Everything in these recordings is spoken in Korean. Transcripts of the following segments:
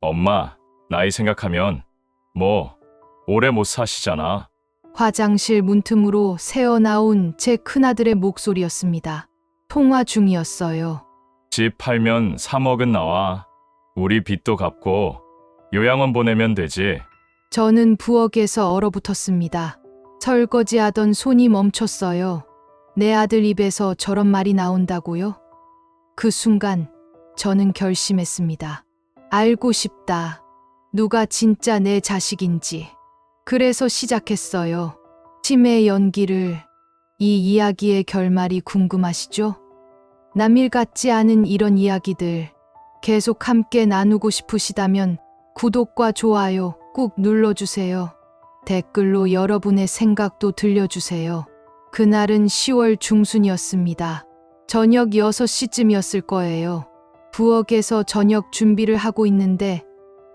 엄마, 나이 생각하면 뭐 오래 못 사시잖아. 화장실 문틈으로 새어나온 제 큰아들의 목소리였습니다. 통화 중이었어요. 집 팔면 3억은 나와. 우리 빚도 갚고 요양원 보내면 되지. 저는 부엌에서 얼어붙었습니다. 설거지하던 손이 멈췄어요. 내 아들 입에서 저런 말이 나온다고요? 그 순간 저는 결심했습니다. 알고 싶다. 누가 진짜 내 자식인지. 그래서 시작했어요. 치매 연기를. 이 이야기의 결말이 궁금하시죠? 남일 같지 않은 이런 이야기들 계속 함께 나누고 싶으시다면 구독과 좋아요 꾹 눌러주세요. 댓글로 여러분의 생각도 들려주세요. 그날은 10월 중순이었습니다. 저녁 6시쯤이었을 거예요. 부엌에서 저녁 준비를 하고 있는데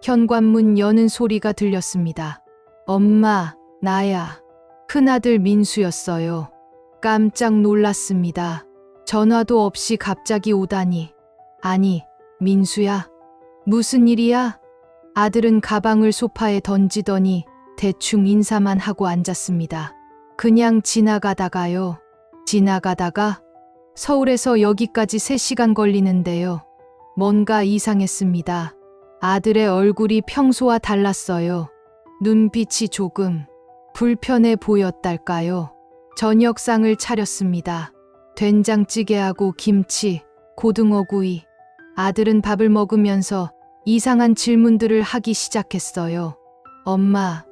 현관문 여는 소리가 들렸습니다. 엄마, 나야. 큰아들 민수였어요. 깜짝 놀랐습니다. 전화도 없이 갑자기 오다니. 아니, 민수야. 무슨 일이야? 아들은 가방을 소파에 던지더니 대충 인사만 하고 앉았습니다. 그냥 지나가다가요. 지나가다가 서울에서 여기까지 3시간 걸리는데요. 뭔가 이상했습니다. 아들의 얼굴이 평소와 달랐어요. 눈빛이 조금 불편해 보였달까요. 저녁상을 차렸습니다. 된장찌개하고 김치, 고등어구이. 아들은 밥을 먹으면서 이상한 질문들을 하기 시작했어요. 엄마,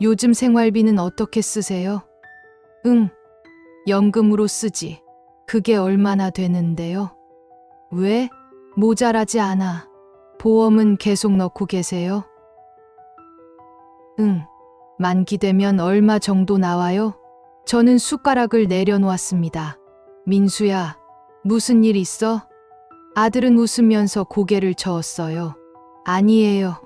요즘 생활비는 어떻게 쓰세요? 응, 연금으로 쓰지. 그게 얼마나 되는데요? 왜? 모자라지 않아. 보험은 계속 넣고 계세요? 응. 만기 되면 얼마 정도 나와요? 저는 숟가락을 내려놓았습니다. 민수야, 무슨 일 있어? 아들은 웃으면서 고개를 저었어요. 아니에요.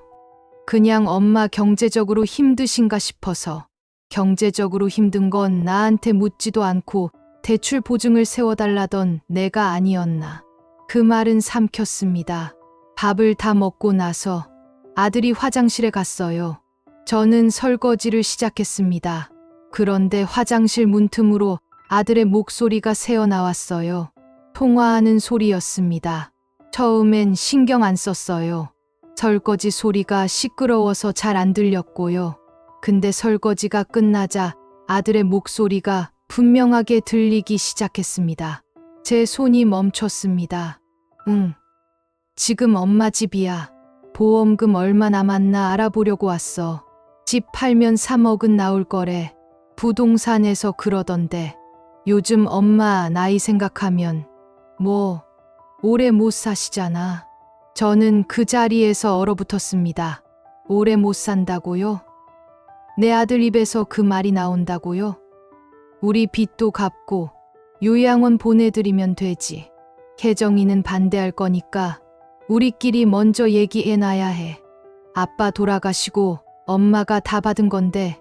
그냥 엄마 경제적으로 힘드신가 싶어서. 경제적으로 힘든 건 나한테 묻지도 않고 대출 보증을 세워달라던 내가 아니었나. 그 말은 삼켰습니다. 밥을 다 먹고 나서 아들이 화장실에 갔어요. 저는 설거지를 시작했습니다. 그런데 화장실 문틈으로 아들의 목소리가 새어 나왔어요. 통화하는 소리였습니다. 처음엔 신경 안 썼어요. 설거지 소리가 시끄러워서 잘 안 들렸고요. 근데 설거지가 끝나자 아들의 목소리가 분명하게 들리기 시작했습니다. 제 손이 멈췄습니다. 응. 지금 엄마 집이야. 보험금 얼마 남았나 알아보려고 왔어. 집 팔면 3억은 나올 거래. 부동산에서 그러던데. 요즘 엄마 나이 생각하면 뭐 오래 못 사시잖아. 저는 그 자리에서 얼어붙었습니다. 오래 못 산다고요? 내 아들 입에서 그 말이 나온다고요? 우리 빚도 갚고 요양원 보내드리면 되지. 혜정이는 반대할 거니까 우리끼리 먼저 얘기해놔야 해. 아빠 돌아가시고 엄마가 다 받은 건데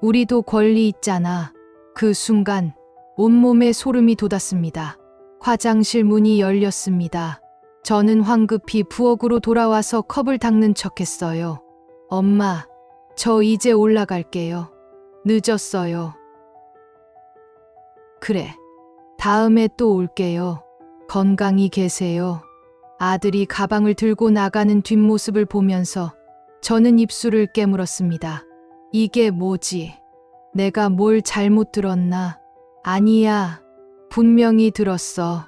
우리도 권리 있잖아. 그 순간 온몸에 소름이 돋았습니다. 화장실 문이 열렸습니다. 저는 황급히 부엌으로 돌아와서 컵을 닦는 척 했어요. 엄마, 저 이제 올라갈게요. 늦었어요. 그래. 다음에 또 올게요. 건강히 계세요. 아들이 가방을 들고 나가는 뒷모습을 보면서 저는 입술을 깨물었습니다. 이게 뭐지? 내가 뭘 잘못 들었나? 아니야. 분명히 들었어.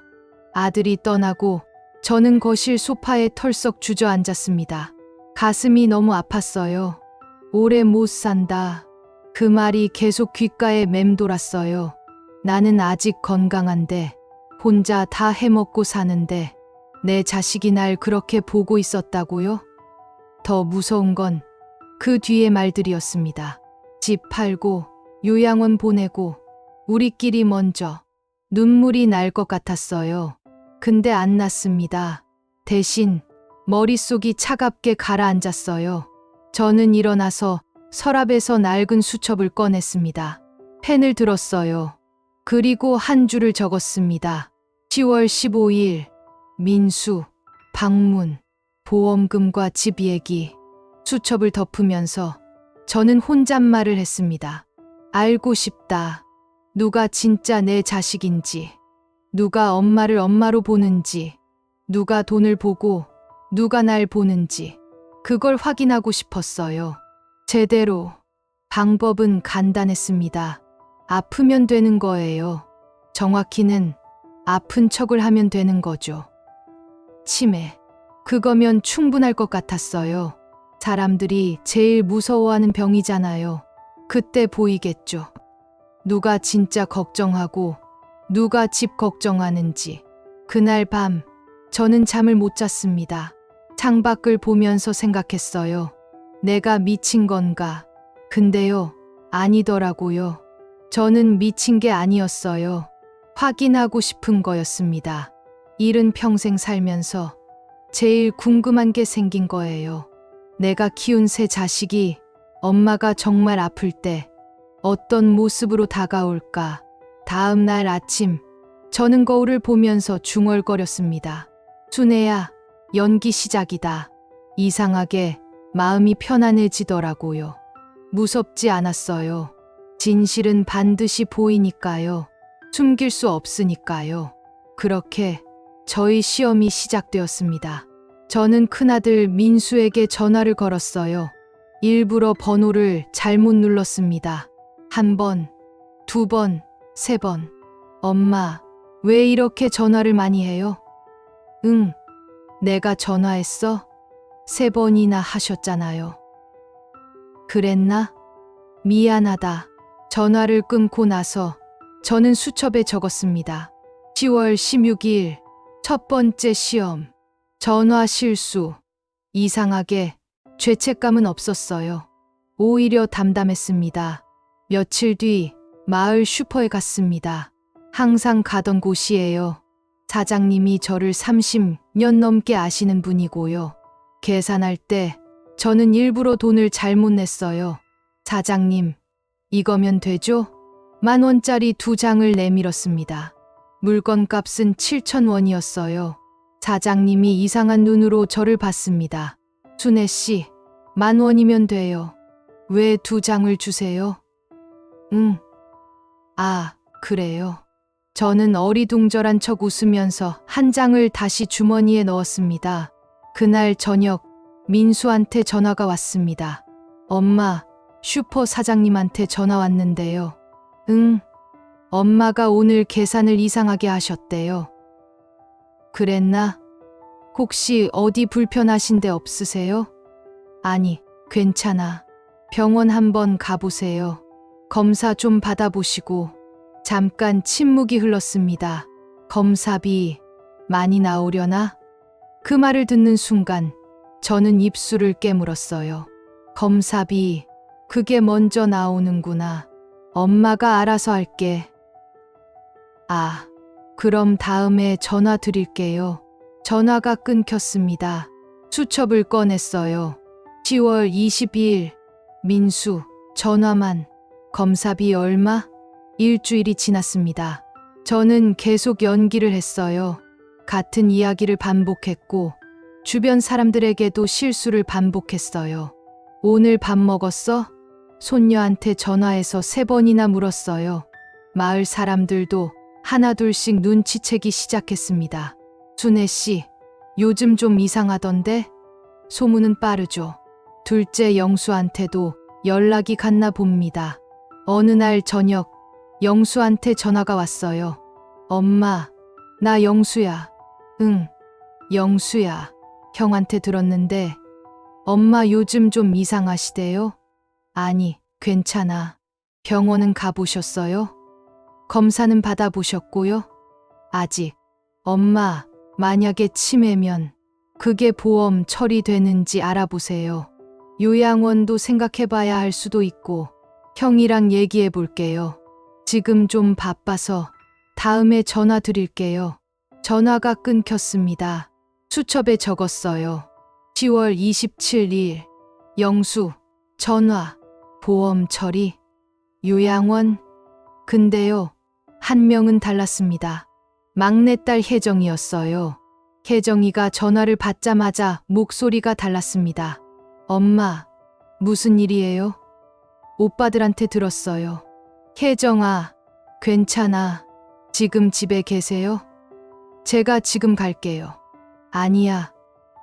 아들이 떠나고 저는 거실 소파에 털썩 주저앉았습니다. 가슴이 너무 아팠어요. 오래 못 산다. 그 말이 계속 귓가에 맴돌았어요. 나는 아직 건강한데, 혼자 다 해먹고 사는데, 내 자식이 날 그렇게 보고 있었다고요? 더 무서운 건 그 뒤의 말들이었습니다. 집 팔고, 요양원 보내고, 우리끼리 먼저 눈물이 날 것 같았어요. 근데 안 났습니다. 대신 머릿속이 차갑게 가라앉았어요. 저는 일어나서 서랍에서 낡은 수첩을 꺼냈습니다. 펜을 들었어요. 그리고 한 줄을 적었습니다. 10월 15일, 민수, 방문. 보험금과 집 얘기, 수첩을 덮으면서 저는 혼잣말을 했습니다. 알고 싶다. 누가 진짜 내 자식인지, 누가 엄마를 엄마로 보는지, 누가 돈을 보고 누가 날 보는지, 그걸 확인하고 싶었어요. 제대로. 방법은 간단했습니다. 아프면 되는 거예요. 정확히는 아픈 척을 하면 되는 거죠. 치매. 그거면 충분할 것 같았어요. 사람들이 제일 무서워하는 병이잖아요. 그때 보이겠죠. 누가 진짜 걱정하고 누가 집 걱정하는지. 그날 밤 저는 잠을 못 잤습니다. 창밖을 보면서 생각했어요. 내가 미친 건가? 근데요, 아니더라고요. 저는 미친 게 아니었어요. 확인하고 싶은 거였습니다. 일은 평생 살면서 제일 궁금한 게 생긴 거예요. 내가 키운 새 자식이 엄마가 정말 아플 때 어떤 모습으로 다가올까? 다음 날 아침, 저는 거울을 보면서 중얼거렸습니다. 순애야, 연기 시작이다. 이상하게 마음이 편안해지더라고요. 무섭지 않았어요. 진실은 반드시 보이니까요. 숨길 수 없으니까요. 그렇게 저희 시험이 시작되었습니다. 저는 큰아들 민수에게 전화를 걸었어요. 일부러 번호를 잘못 눌렀습니다. 한 번, 두 번, 세 번. 엄마, 왜 이렇게 전화를 많이 해요? 응, 내가 전화했어? 세 번이나 하셨잖아요. 그랬나? 미안하다. 전화를 끊고 나서 저는 수첩에 적었습니다. 10월 16일 첫 번째 시험. 전화 실수. 이상하게 죄책감은 없었어요. 오히려 담담했습니다. 며칠 뒤 마을 슈퍼에 갔습니다. 항상 가던 곳이에요. 사장님이 저를 30년 넘게 아시는 분이고요. 계산할 때 저는 일부러 돈을 잘못 냈어요. 사장님, 이거면 되죠? 만 원짜리 두 장을 내밀었습니다. 물건 값은 7천 원이었어요. 사장님이 이상한 눈으로 저를 봤습니다. 순애 씨, 만 원이면 돼요. 왜 두 장을 주세요? 응. 아, 그래요. 저는 어리둥절한 척 웃으면서 한 장을 다시 주머니에 넣었습니다. 그날 저녁 민수한테 전화가 왔습니다. 엄마, 슈퍼 사장님한테 전화 왔는데요. 응. 엄마가 오늘 계산을 이상하게 하셨대요. 그랬나? 혹시 어디 불편하신 데 없으세요? 아니, 괜찮아. 병원 한번 가보세요. 검사 좀 받아보시고. 잠깐 침묵이 흘렀습니다. 검사비 많이 나오려나? 그 말을 듣는 순간 저는 입술을 깨물었어요. 검사비, 그게 먼저 나오는구나. 엄마가 알아서 할게. 아, 그럼 다음에 전화 드릴게요. 전화가 끊겼습니다. 수첩을 꺼냈어요. 10월 22일, 민수, 전화만, 검사비 얼마? 일주일이 지났습니다. 저는 계속 연기를 했어요. 같은 이야기를 반복했고, 주변 사람들에게도 실수를 반복했어요. 오늘 밥 먹었어? 손녀한테 전화해서 세 번이나 물었어요. 마을 사람들도 하나둘씩 눈치채기 시작했습니다. 순애 씨, 요즘 좀 이상하던데? 소문은 빠르죠. 둘째 영수한테도 연락이 갔나 봅니다. 어느 날 저녁, 영수한테 전화가 왔어요. 엄마, 나 영수야. 응, 영수야. 형한테 들었는데, 엄마 요즘 좀 이상하시대요? 아니, 괜찮아. 병원은 가보셨어요? 검사는 받아보셨고요? 아직. 엄마, 만약에 치매면 그게 보험 처리되는지 알아보세요. 요양원도 생각해봐야 할 수도 있고, 형이랑 얘기해 볼게요. 지금 좀 바빠서 다음에 전화 드릴게요. 전화가 끊겼습니다. 수첩에 적었어요. 10월 27일. 영수. 전화. 보험 처리. 요양원. 근데요. 한 명은 달랐습니다. 막내딸 혜정이었어요. 혜정이가 전화를 받자마자 목소리가 달랐습니다. 엄마, 무슨 일이에요? 오빠들한테 들었어요. 혜정아, 괜찮아. 지금 집에 계세요? 제가 지금 갈게요. 아니야.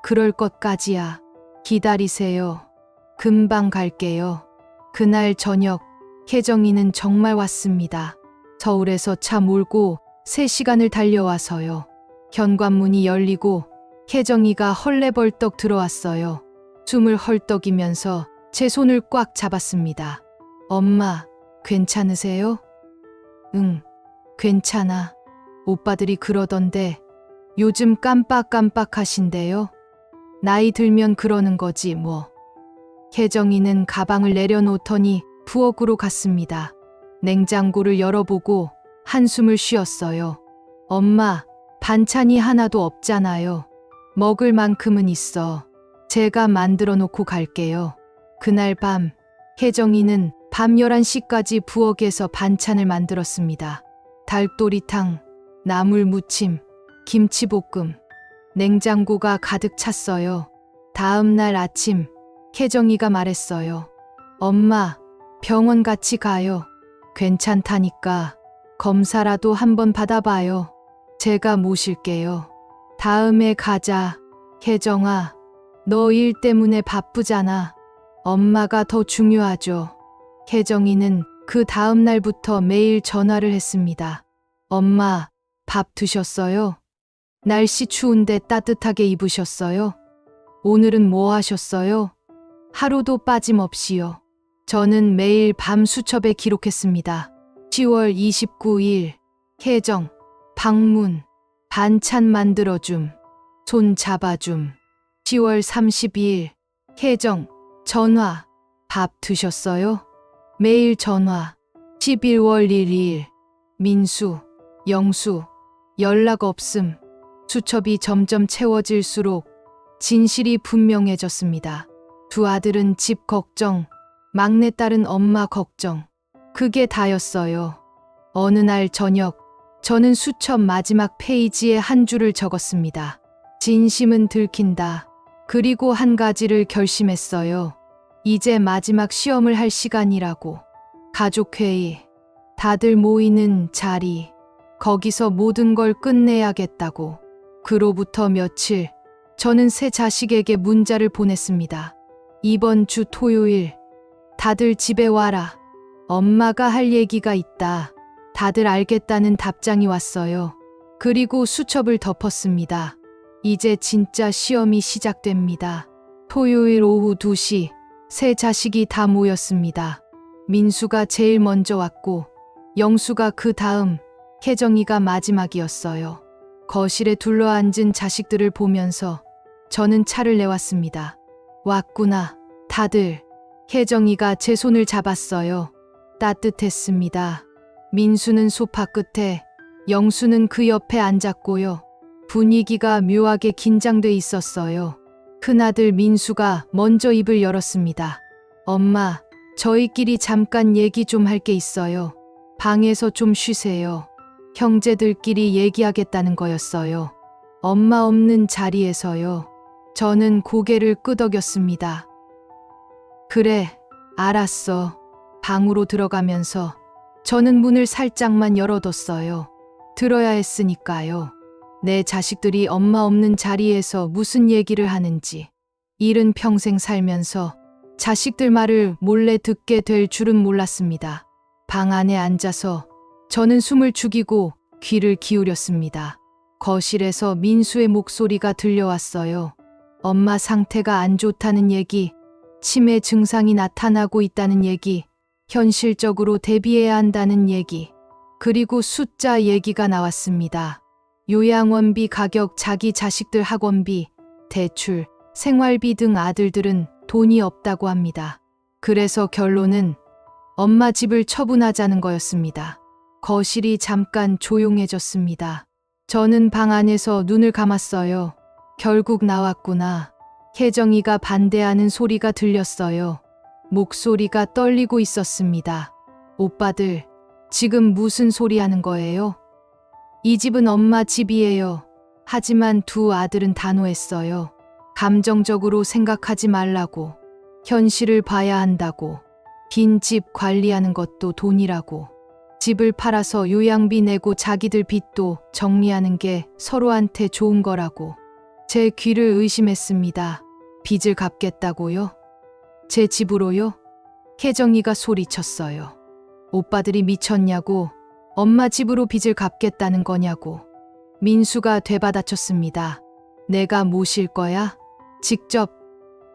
그럴 것까지야. 기다리세요. 금방 갈게요. 그날 저녁, 혜정이는 정말 왔습니다. 서울에서 차 몰고 3시간을 달려와서요. 현관문이 열리고 혜정이가 헐레벌떡 들어왔어요. 숨을 헐떡이면서 제 손을 꽉 잡았습니다. 엄마, 괜찮으세요? 응, 괜찮아. 오빠들이 그러던데 요즘 깜빡깜빡하신대요. 나이 들면 그러는 거지 뭐. 혜정이는 가방을 내려놓더니 부엌으로 갔습니다. 냉장고를 열어보고 한숨을 쉬었어요. 엄마, 반찬이 하나도 없잖아요. 먹을 만큼은 있어. 제가 만들어 놓고 갈게요. 그날 밤, 혜정이는 밤 11시까지 부엌에서 반찬을 만들었습니다. 닭도리탕, 나물 무침, 김치볶음, 냉장고가 가득 찼어요. 다음 날 아침, 혜정이가 말했어요. 엄마, 병원 같이 가요. 괜찮다니까. 검사라도 한번 받아봐요. 제가 모실게요. 다음에 가자. 혜정아, 너 일 때문에 바쁘잖아. 엄마가 더 중요하죠. 혜정이는 그 다음 날부터 매일 전화를 했습니다. 엄마, 밥 드셨어요? 날씨 추운데 따뜻하게 입으셨어요? 오늘은 뭐 하셨어요? 하루도 빠짐없이요. 저는 매일 밤 수첩에 기록했습니다. 10월 29일, 혜정, 방문, 반찬 만들어줌, 손 잡아줌. 10월 32일, 혜정, 전화, 밥 드셨어요? 매일 전화. 11월 1일, 민수, 영수, 연락 없음. 수첩이 점점 채워질수록 진실이 분명해졌습니다. 두 아들은 집 걱정, 막내딸은 엄마 걱정. 그게 다였어요. 어느 날 저녁, 저는 수첩 마지막 페이지에 한 줄을 적었습니다. 진심은 들킨다. 그리고 한 가지를 결심했어요. 이제 마지막 시험을 할 시간이라고. 가족회의, 다들 모이는 자리, 거기서 모든 걸 끝내야겠다고. 그로부터 며칠, 저는 새 자식에게 문자를 보냈습니다. 이번 주 토요일, 다들 집에 와라. 엄마가 할 얘기가 있다. 다들 알겠다는 답장이 왔어요. 그리고 수첩을 덮었습니다. 이제 진짜 시험이 시작됩니다. 토요일 오후 2시, 새 자식이 다 모였습니다. 민수가 제일 먼저 왔고, 영수가 그 다음, 혜정이가 마지막이었어요. 거실에 둘러앉은 자식들을 보면서 저는 차를 내왔습니다. 왔구나, 다들. 혜정이가 제 손을 잡았어요. 따뜻했습니다. 민수는 소파 끝에, 영수는 그 옆에 앉았고요. 분위기가 묘하게 긴장돼 있었어요. 큰아들 민수가 먼저 입을 열었습니다. 엄마, 저희끼리 잠깐 얘기 좀 할 게 있어요. 방에서 좀 쉬세요. 형제들끼리 얘기하겠다는 거였어요. 엄마 없는 자리에서요. 저는 고개를 끄덕였습니다. 그래, 알았어. 방으로 들어가면서 저는 문을 살짝만 열어뒀어요. 들어야 했으니까요. 내 자식들이 엄마 없는 자리에서 무슨 얘기를 하는지. 일은 평생 살면서 자식들 말을 몰래 듣게 될 줄은 몰랐습니다. 방 안에 앉아서 저는 숨을 죽이고 귀를 기울였습니다. 거실에서 민수의 목소리가 들려왔어요. 엄마 상태가 안 좋다는 얘기, 치매 증상이 나타나고 있다는 얘기, 현실적으로 대비해야 한다는 얘기, 그리고 숫자 얘기가 나왔습니다. 요양원비 가격, 자기 자식들 학원비, 대출, 생활비 등 아들들은 돈이 없다고 합니다. 그래서 결론은 엄마 집을 처분하자는 거였습니다. 거실이 잠깐 조용해졌습니다. 저는 방 안에서 눈을 감았어요. 결국 나왔구나. 혜정이가 반대하는 소리가 들렸어요. 목소리가 떨리고 있었습니다. 오빠들, 지금 무슨 소리 하는 거예요? 이 집은 엄마 집이에요. 하지만 두 아들은 단호했어요. 감정적으로 생각하지 말라고. 현실을 봐야 한다고. 빈 집 관리하는 것도 돈이라고. 집을 팔아서 요양비 내고 자기들 빚도 정리하는 게 서로한테 좋은 거라고. 제 귀를 의심했습니다. 빚을 갚겠다고요? 제 집으로요? 혜정이가 소리쳤어요. 오빠들이 미쳤냐고, 엄마 집으로 빚을 갚겠다는 거냐고. 민수가 되받아쳤습니다. 내가 모실 거야? 직접.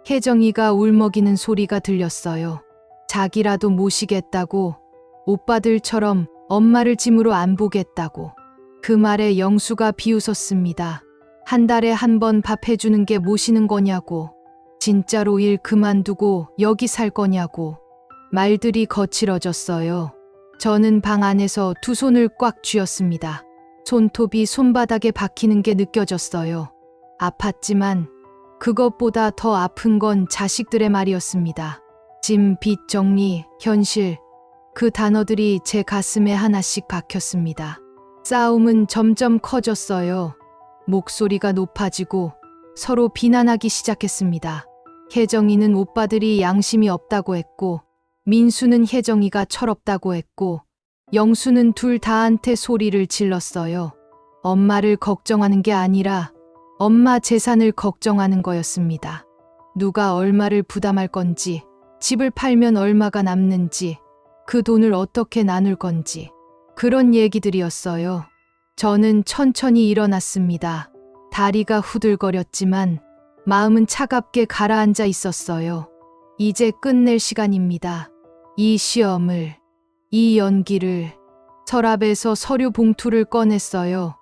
혜정이가 울먹이는 소리가 들렸어요. 자기라도 모시겠다고, 오빠들처럼 엄마를 짐으로 안 보겠다고. 그 말에 영수가 비웃었습니다. 한 달에 한 번 밥 해주는 게 모시는 거냐고. 진짜로 일 그만두고 여기 살 거냐고. 말들이 거칠어졌어요. 저는 방 안에서 두 손을 꽉 쥐었습니다. 손톱이 손바닥에 박히는 게 느껴졌어요. 아팠지만 그것보다 더 아픈 건 자식들의 말이었습니다. 짐, 빚 정리, 현실. 그 단어들이 제 가슴에 하나씩 박혔습니다. 싸움은 점점 커졌어요. 목소리가 높아지고 서로 비난하기 시작했습니다. 혜정이는 오빠들이 양심이 없다고 했고, 민수는 혜정이가 철없다고 했고, 영수는 둘 다한테 소리를 질렀어요. 엄마를 걱정하는 게 아니라 엄마 재산을 걱정하는 거였습니다. 누가 얼마를 부담할 건지, 집을 팔면 얼마가 남는지, 그 돈을 어떻게 나눌 건지, 그런 얘기들이었어요. 저는 천천히 일어났습니다. 다리가 후들거렸지만 마음은 차갑게 가라앉아 있었어요. 이제 끝낼 시간입니다. 이 시험을, 이 연기를 서랍에서 서류 봉투를 꺼냈어요.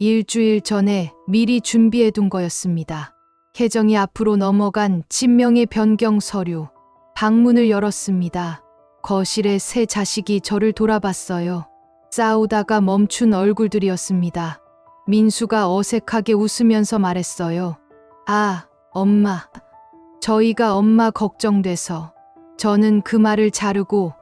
일주일 전에 미리 준비해 둔 거였습니다. 혜정이 앞으로 넘어간 진명의 변경 서류. 방문을 열었습니다. 거실에 새 자식이 저를 돌아봤어요. 싸우다가 멈춘 얼굴들이었습니다. 민수가 어색하게 웃으면서 말했어요. 아, 엄마. 저희가 엄마 걱정돼서. 저는 그 말을 자르고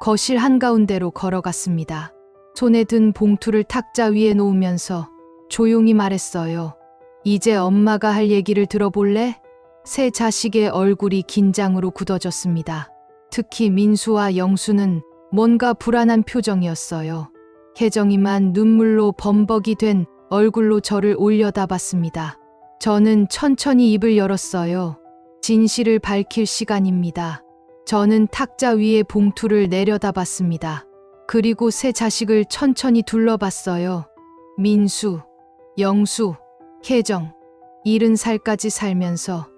거실 한가운데로 걸어갔습니다. 손에 든 봉투를 탁자 위에 놓으면서 조용히 말했어요. 이제 엄마가 할 얘기를 들어볼래? 새 자식의 얼굴이 긴장으로 굳어졌습니다. 특히 민수와 영수는 뭔가 불안한 표정이었어요. 혜정이만 눈물로 범벅이 된 얼굴로 저를 올려다 봤습니다. 저는 천천히 입을 열었어요. 진실을 밝힐 시간입니다. 저는 탁자 위에 봉투를 내려다 봤습니다. 그리고 새 자식을 천천히 둘러봤어요. 민수, 영수, 혜정, 일흔 살까지 살면서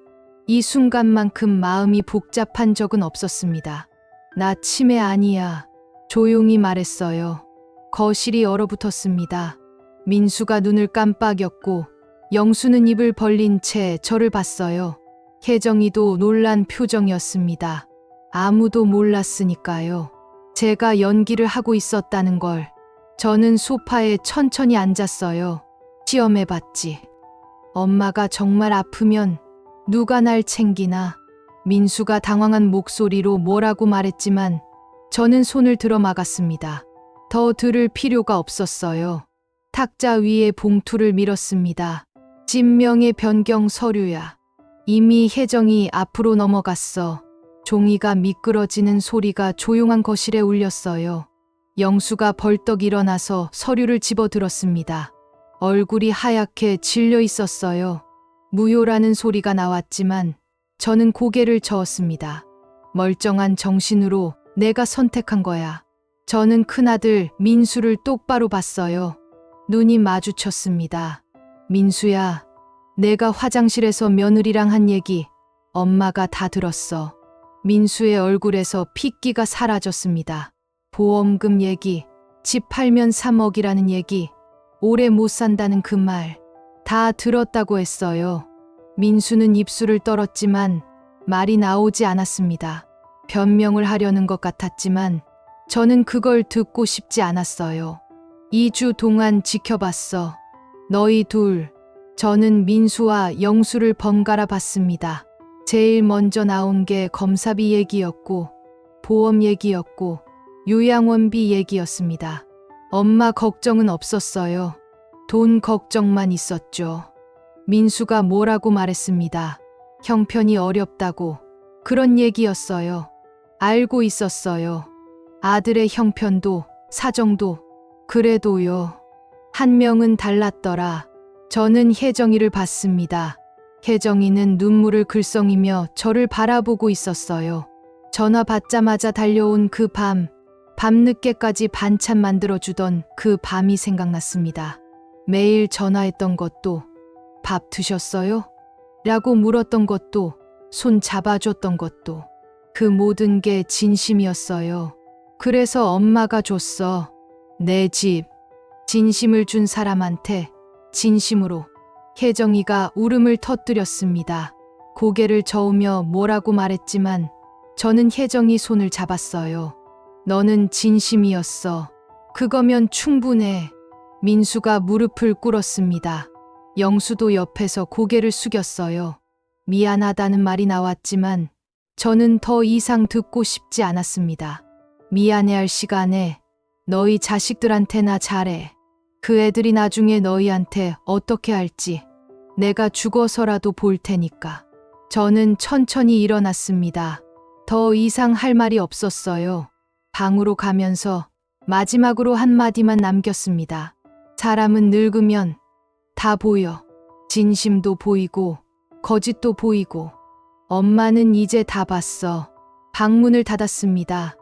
이 순간만큼 마음이 복잡한 적은 없었습니다. 나 치매 아니야. 조용히 말했어요. 거실이 얼어붙었습니다. 민수가 눈을 깜빡였고 영수는 입을 벌린 채 저를 봤어요. 혜정이도 놀란 표정이었습니다. 아무도 몰랐으니까요. 제가 연기를 하고 있었다는 걸. 저는 소파에 천천히 앉았어요. 시험해봤지. 엄마가 정말 아프면 누가 날 챙기나. 민수가 당황한 목소리로 뭐라고 말했지만 저는 손을 들어 막았습니다. 더 들을 필요가 없었어요. 탁자 위에 봉투를 밀었습니다. 진명의 변경 서류야. 이미 혜정이 앞으로 넘어갔어. 종이가 미끄러지는 소리가 조용한 거실에 울렸어요. 영수가 벌떡 일어나서 서류를 집어 들었습니다. 얼굴이 하얗게 질려 있었어요. 무효라는 소리가 나왔지만 저는 고개를 저었습니다. 멀쩡한 정신으로 내가 선택한 거야. 저는 큰아들 민수를 똑바로 봤어요. 눈이 마주쳤습니다. 민수야, 내가 화장실에서 며느리랑 한 얘기 엄마가 다 들었어. 민수의 얼굴에서 핏기가 사라졌습니다. 보험금 얘기, 집 팔면 3억이라는 얘기, 오래 못 산다는 그 말, 다 들었다고 했어요. 민수는 입술을 떨었지만 말이 나오지 않았습니다. 변명을 하려는 것 같았지만 저는 그걸 듣고 싶지 않았어요. 2주 동안 지켜봤어. 너희 둘. 저는 민수와 영수를 번갈아 봤습니다. 제일 먼저 나온 게 검사비 얘기였고, 보험 얘기였고, 요양원비 얘기였습니다. 엄마 걱정은 없었어요. 돈 걱정만 있었죠. 민수가 뭐라고 말했습니다. 형편이 어렵다고. 그런 얘기였어요. 알고 있었어요. 아들의 형편도, 사정도. 그래도요. 한 명은 달랐더라. 저는 혜정이를 봤습니다. 혜정이는 눈물을 글썽이며 저를 바라보고 있었어요. 전화 받자마자 달려온 그 밤, 밤늦게까지 반찬 만들어주던 그 밤이 생각났습니다. 매일 전화했던 것도, 밥 드셨어요? 라고 물었던 것도, 손 잡아줬던 것도, 그 모든 게 진심이었어요. 그래서 엄마가 줬어. 내 집. 진심을 준 사람한테 진심으로 혜정이가 울음을 터뜨렸습니다. 고개를 저으며 뭐라고 말했지만 저는 혜정이 손을 잡았어요. 너는 진심이었어. 그거면 충분해. 민수가 무릎을 꿇었습니다. 영수도 옆에서 고개를 숙였어요. 미안하다는 말이 나왔지만 저는 더 이상 듣고 싶지 않았습니다. 미안해할 시간에 너희 자식들한테나 잘해. 그 애들이 나중에 너희한테 어떻게 할지 내가 죽어서라도 볼 테니까. 저는 천천히 일어났습니다. 더 이상 할 말이 없었어요. 방으로 가면서 마지막으로 한마디만 남겼습니다. 사람은 늙으면 다 보여. 진심도 보이고, 거짓도 보이고. 엄마는 이제 다 봤어. 방문을 닫았습니다.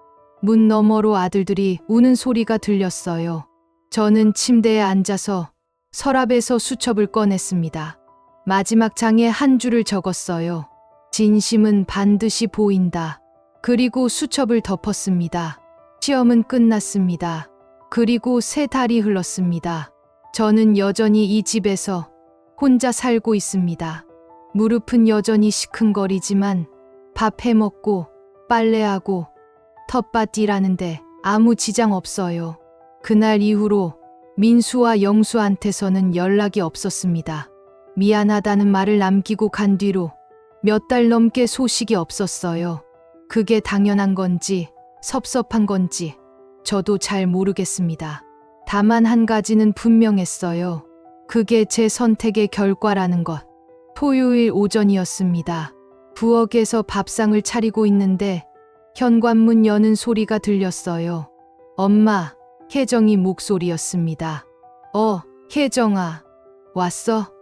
문 너머로 아들들이 우는 소리가 들렸어요. 저는 침대에 앉아서 서랍에서 수첩을 꺼냈습니다. 마지막 장에 한 줄을 적었어요. 진심은 반드시 보인다. 그리고 수첩을 덮었습니다. 시험은 끝났습니다. 그리고 세 달이 흘렀습니다. 저는 여전히 이 집에서 혼자 살고 있습니다. 무릎은 여전히 시큰거리지만 밥 해먹고 빨래하고 텃밭 일하는데 아무 지장 없어요. 그날 이후로 민수와 영수한테서는 연락이 없었습니다. 미안하다는 말을 남기고 간 뒤로 몇 달 넘게 소식이 없었어요. 그게 당연한 건지 섭섭한 건지 저도 잘 모르겠습니다. 다만 한 가지는 분명했어요. 그게 제 선택의 결과라는 것. 토요일 오전이었습니다. 부엌에서 밥상을 차리고 있는데 현관문 여는 소리가 들렸어요. 엄마, 혜정이 목소리였습니다. 어, 혜정아. 왔어?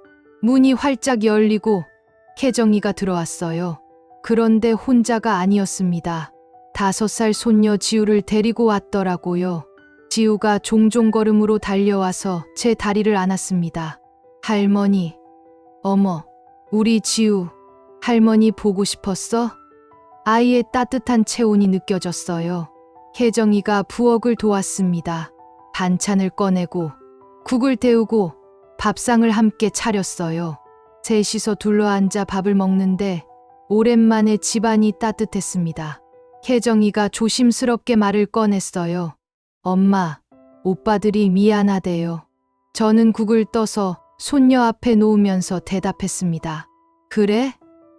문이 활짝 열리고 혜정이가 들어왔어요. 그런데 혼자가 아니었습니다. 다섯 살 손녀 지우를 데리고 왔더라고요. 지우가 종종 걸음으로 달려와서 제 다리를 안았습니다. 할머니, 어머, 우리 지우, 할머니 보고 싶었어? 아이의 따뜻한 체온이 느껴졌어요. 혜정이가 부엌을 도왔습니다. 반찬을 꺼내고 국을 데우고 밥상을 함께 차렸어요. 셋이서 둘러앉아 밥을 먹는데 오랜만에 집안이 따뜻했습니다. 혜정이가 조심스럽게 말을 꺼냈어요. 엄마, 오빠들이 미안하대요. 저는 국을 떠서 손녀 앞에 놓으면서 대답했습니다. 그래?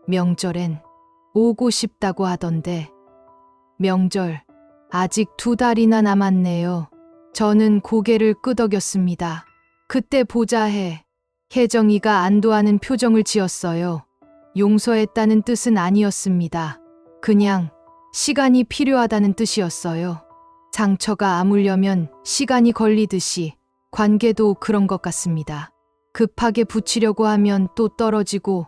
명절엔 오고 싶다고 하던데. 명절, 아직 두 달이나 남았네요. 저는 고개를 끄덕였습니다. 그때 보자 해. 혜정이가 안도하는 표정을 지었어요. 용서했다는 뜻은 아니었습니다. 그냥 시간이 필요하다는 뜻이었어요. 상처가 아물려면 시간이 걸리듯이 관계도 그런 것 같습니다. 급하게 붙이려고 하면 또 떨어지고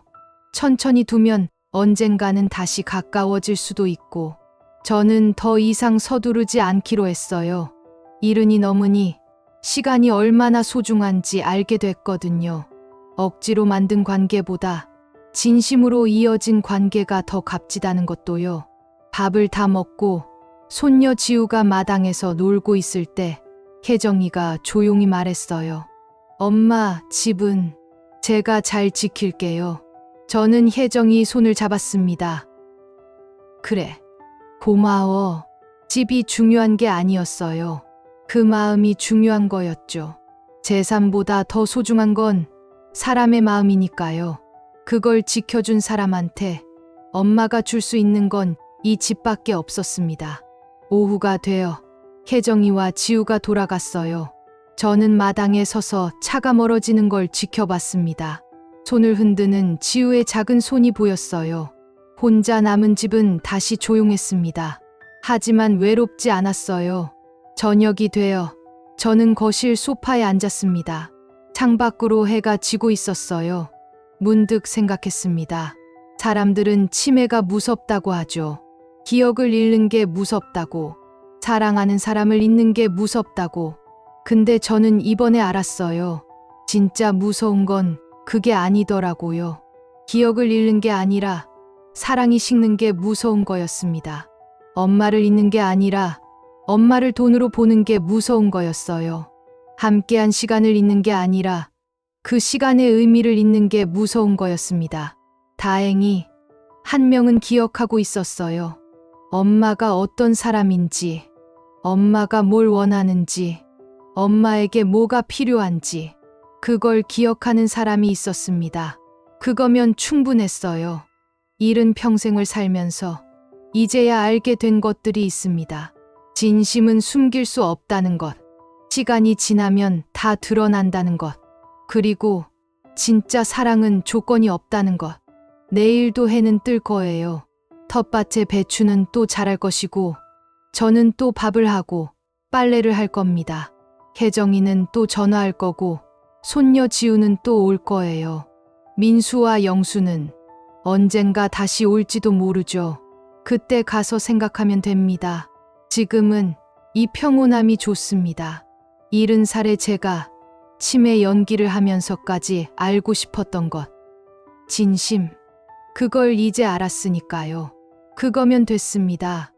천천히 두면 언젠가는 다시 가까워질 수도 있고 저는 더 이상 서두르지 않기로 했어요. 이른이 넘으니 시간이 얼마나 소중한지 알게 됐거든요. 억지로 만든 관계보다 진심으로 이어진 관계가 더 값지다는 것도요. 밥을 다 먹고 손녀 지우가 마당에서 놀고 있을 때 혜정이가 조용히 말했어요. 엄마, 집은 제가 잘 지킬게요. 저는 혜정이 손을 잡았습니다. 그래, 고마워. 집이 중요한 게 아니었어요. 그 마음이 중요한 거였죠. 재산보다 더 소중한 건 사람의 마음이니까요. 그걸 지켜준 사람한테 엄마가 줄 수 있는 건 이 집밖에 없었습니다. 오후가 되어 혜정이와 지우가 돌아갔어요. 저는 마당에 서서 차가 멀어지는 걸 지켜봤습니다. 손을 흔드는 지우의 작은 손이 보였어요. 혼자 남은 집은 다시 조용했습니다. 하지만 외롭지 않았어요. 저녁이 되어 저는 거실 소파에 앉았습니다. 창밖으로 해가 지고 있었어요. 문득 생각했습니다. 사람들은 치매가 무섭다고 하죠. 기억을 잃는 게 무섭다고. 사랑하는 사람을 잊는 게 무섭다고. 근데 저는 이번에 알았어요. 진짜 무서운 건 그게 아니더라고요. 기억을 잃는 게 아니라 사랑이 식는 게 무서운 거였습니다. 엄마를 잊는 게 아니라 엄마를 돈으로 보는 게 무서운 거였어요. 함께한 시간을 잊는 게 아니라 그 시간의 의미를 잊는 게 무서운 거였습니다. 다행히 한 명은 기억하고 있었어요. 엄마가 어떤 사람인지, 엄마가 뭘 원하는지, 엄마에게 뭐가 필요한지, 그걸 기억하는 사람이 있었습니다. 그거면 충분했어요. 이른 평생을 살면서 이제야 알게 된 것들이 있습니다. 진심은 숨길 수 없다는 것. 시간이 지나면 다 드러난다는 것. 그리고 진짜 사랑은 조건이 없다는 것. 내일도 해는 뜰 거예요. 텃밭에 배추는 또 자랄 것이고, 저는 또 밥을 하고, 빨래를 할 겁니다. 혜정이는 또 전화할 거고, 손녀 지우는 또 올 거예요. 민수와 영수는 언젠가 다시 올지도 모르죠. 그때 가서 생각하면 됩니다. 지금은 이 평온함이 좋습니다. 일흔 살의 제가 치매 연기를 하면서까지 알고 싶었던 것. 진심. 그걸 이제 알았으니까요. 그거면 됐습니다.